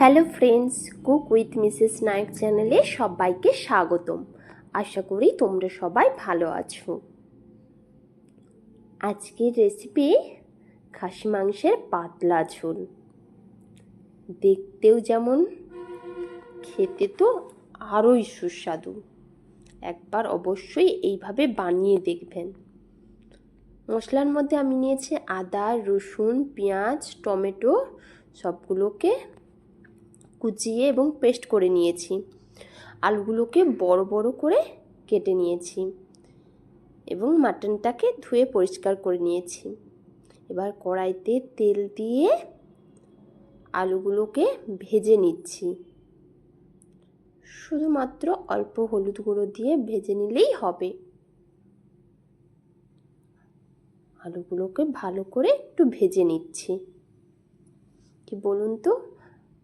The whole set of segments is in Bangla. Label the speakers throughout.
Speaker 1: Hello friends cook with Mrs Nayak চ্যানেলে সবাইকে স্বাগতম। আশা করি তোমরা সবাই ভালো আছো। আজকের রেসিপি খাসি মাংসের পাতলা ঝোল। দেখতেও যেমন খেতে তো আরোই সুস্বাদু। একবার অবশ্যই এইভাবে বানিয়ে দেখবেন। মশলার মধ্যে আমি নিয়েছি আদা, রসুন, পেঁয়াজ, টমেটো সবগুলোকে কুচিয়ে এবং পেস্ট করে নিয়েছি। আলুগুলোকে বড় বড় করে কেটে নিয়েছি এবং মাটনটাকে ধুয়ে পরিষ্কার করে নিয়েছি। এবার কড়াইতে তেল দিয়ে আলুগুলোকে ভেজে নিচ্ছি। শুধুমাত্র অল্প হলুদ গুঁড়ো দিয়ে ভেজে নিলেই হবে। আলুগুলোকে ভালো করে একটু ভেজে নিচ্ছি। কি বলুন তো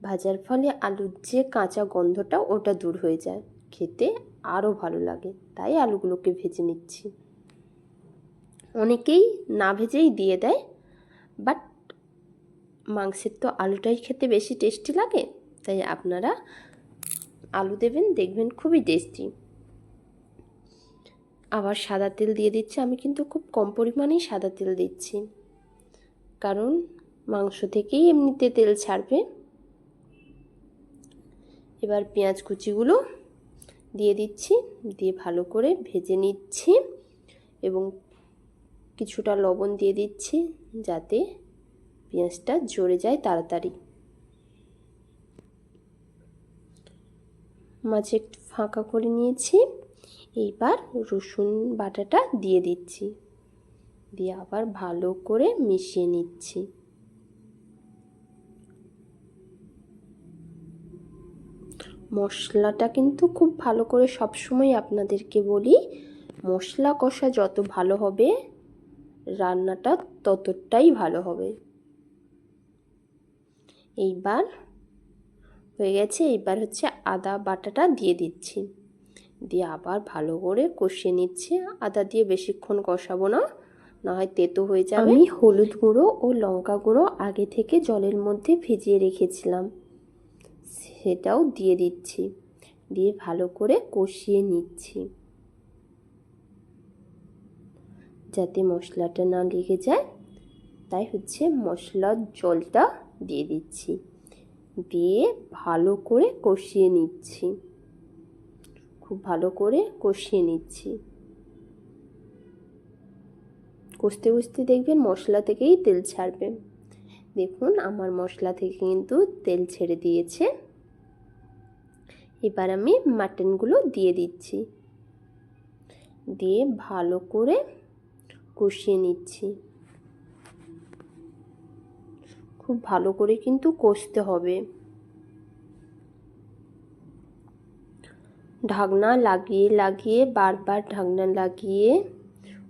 Speaker 1: ভাজার ফলে আলুর যে কাঁচা গন্ধটা ওটা দূর হয়ে যায়। খেতে আরও ভালো লাগে, তাই আলুগুলোকে ভেজে নিচ্ছি। অনেকেই না ভেজেই দিয়ে দেয়, বাট মাংসের তো আলুটাই খেতে বেশি টেস্টি লাগে, তাই আপনারা আলু দেবেন, দেখবেন খুবই টেস্টি। আবার সাদা তেল দিয়ে দিচ্ছি, আমি কিন্তু খুব কম পরিমাণেই সাদা তেল দিচ্ছি। কারণ মাংস থেকেই এমনিতে তেল ছাড়বে। এবার পেঁয়াজ কুচিগুলো দিয়ে দিচ্ছি, দিয়ে ভালো করে ভেজে নিচ্ছি এবং কিছুটা লবণ দিয়ে দিচ্ছি যাতে পেঁয়াজটা জড়ে যায় তাড়াতাড়ি। মাঝে একটু ফাঁকা করে নিয়েছি, এইবার রসুন বাটাটা দিয়ে দিচ্ছি, দিয়ে আবার ভালো করে মিশিয়ে নিচ্ছি। মশলাটা কিন্তু খুব ভালো করে সবসময় আপনাদেরকে বলি, মশলা কষা যত ভালো হবে, রান্নাটা ততটাই ভালো হবে। এইবার হয়ে গেছে, এইবার হচ্ছে আদা বাটাটা দিয়ে দিচ্ছি। দিয়ে আবার ভালো করে কষিয়ে নিচ্ছি। আদা দিয়ে বেশিক্ষণ কষাবো না না হয় তেতো হয়ে যাবে। আমি হলুদ গুঁড়ো ও লঙ্কা গুঁড়ো আগে থেকে জলের মধ্যে ভিজিয়ে রেখেছিলাম। সেটাও দিয়ে দিচ্ছি। দিয়ে ভালো করে কষিয়ে নিচ্ছি। যাতে মশলাটা না লেগে যায়, তাই হচ্ছে মশলার জলটা দিয়ে দিচ্ছি। দিয়ে ভালো করে কষিয়ে নিচ্ছি। খুব ভালো করে কষিয়ে নিচ্ছি। কষতে কষতে দেখবেন মশলা থেকেই তেল ছাড়বে। দেখুন, আমার মশলা থেকে কিন্তু তেল ছেড়ে দিয়েছে। এবার আমি মাটনগুলো দিয়ে দিচ্ছি। দিয়ে ভালো করে কষিয়ে নিচ্ছি। খুব ভালো করে কিন্তু কষতে হবে। ঢাকনা লাগিয়ে লাগিয়ে, বারবার ঢাকনা লাগিয়ে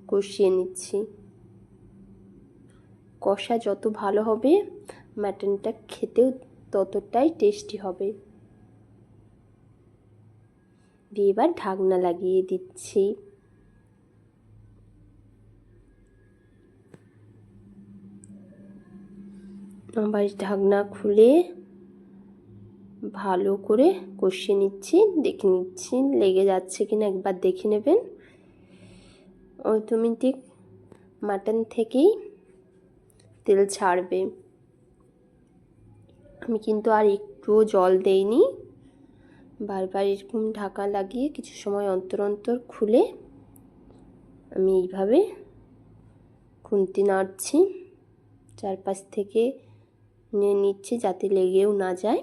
Speaker 1: কষিয়ে নিচ্ছি। কষা যত ভালো হবে মাটনটা খেতেও ততটাই টেস্টি হবে। দিয়ে এবার ঢাকনা লাগিয়ে দিচ্ছি। আবার ঢাকনা খুলে ভালো করে কষিয়ে নিচ্ছি, দেখে নিচ্ছি, লেগে যাচ্ছে কিনা একবার দেখে নেবেন। অটোমেটিক মাটন থেকেই তেল ছাড়বে। আমি কিন্তু আর একটুও জল দেইনি। বারবার এরকম ঢাকা লাগিয়ে কিছু সময় অন্তর অন্তর খুলে আমি এইভাবে খুন্তি নাড়ছি। চারপাশ থেকে নিয়ে নিচ্ছি যাতে লেগেও না যায়।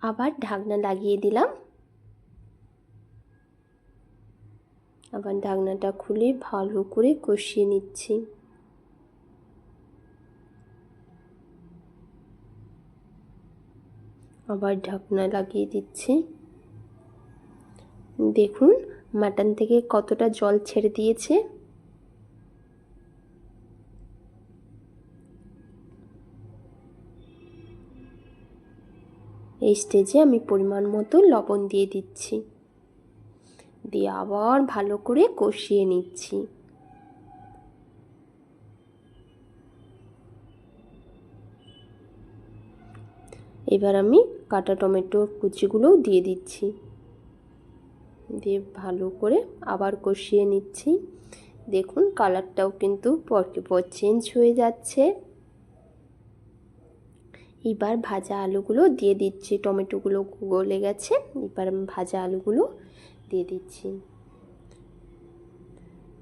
Speaker 1: আবার ঢাকনা লাগিয়ে দিলাম। আবার ঢাকনাটা খুলে ভালো করে কষিয়ে নিচ্ছি। আবার ঢাকনা লাগিয়ে দিচ্ছি। দেখুন, মাটন থেকে কতটা জল ছেড়ে দিয়েছে। এই স্টেজে আমি পরিমাণ মতো লবণ দিয়ে দিচ্ছি। দিয়ে আবার ভালো করে কষিয়ে নিচ্ছি। এবার আমি কাটা টমেটোর কুচিগুলোও দিয়ে দিচ্ছি। দিয়ে ভালো করে আবার কষিয়ে নিচ্ছি। দেখুন কালারটাও কিন্তু পরকে পর চেঞ্জ হয়ে যাচ্ছে। এবার ভাজা আলুগুলো দিয়ে দিচ্ছি। টমেটোগুলো গলে গেছে, এবার ভাজা আলুগুলো দিয়ে দিচ্ছি।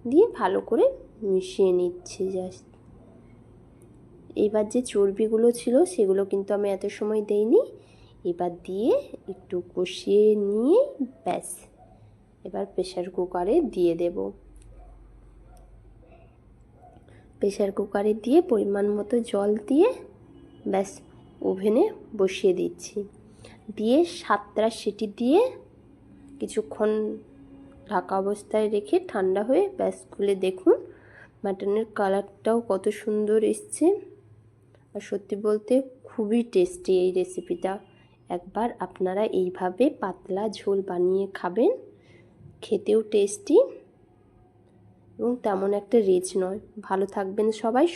Speaker 1: দিয়ে ভালো করে মিশিয়ে নিচ্ছি জাস্ট। এবার যে চর্বিগুলো ছিল সেগুলো কিন্তু আমি এত সময় দেইনি। এবার দিয়ে একটু কষিয়ে নিয়ে ব্যাস, এবার প্রেশার কুকারে দিয়ে দেব। প্রেশার কুকারে দিয়ে পরিমাণ মতো জল দিয়ে ব্যাস ওভেনে বসিয়ে দিচ্ছি। দিয়ে সাতটা সিটি দিয়ে কিছুক্ষণ ঢাকা অবস্থায় রেখে ঠান্ডা হয়ে ব্যাস খুলে দেখুন। মাটনের কালারটাও কত সুন্দর এসছে। আর সত্যি বলতে খুবই টেস্টি এই রেসিপিটা একবার আপনারা এইভাবে পাতলা ঝোল বানিয়ে খাবেন, খেতেও টেস্টি এবং তেমন একটা রেচ নয়। ভালো থাকবেন সবাই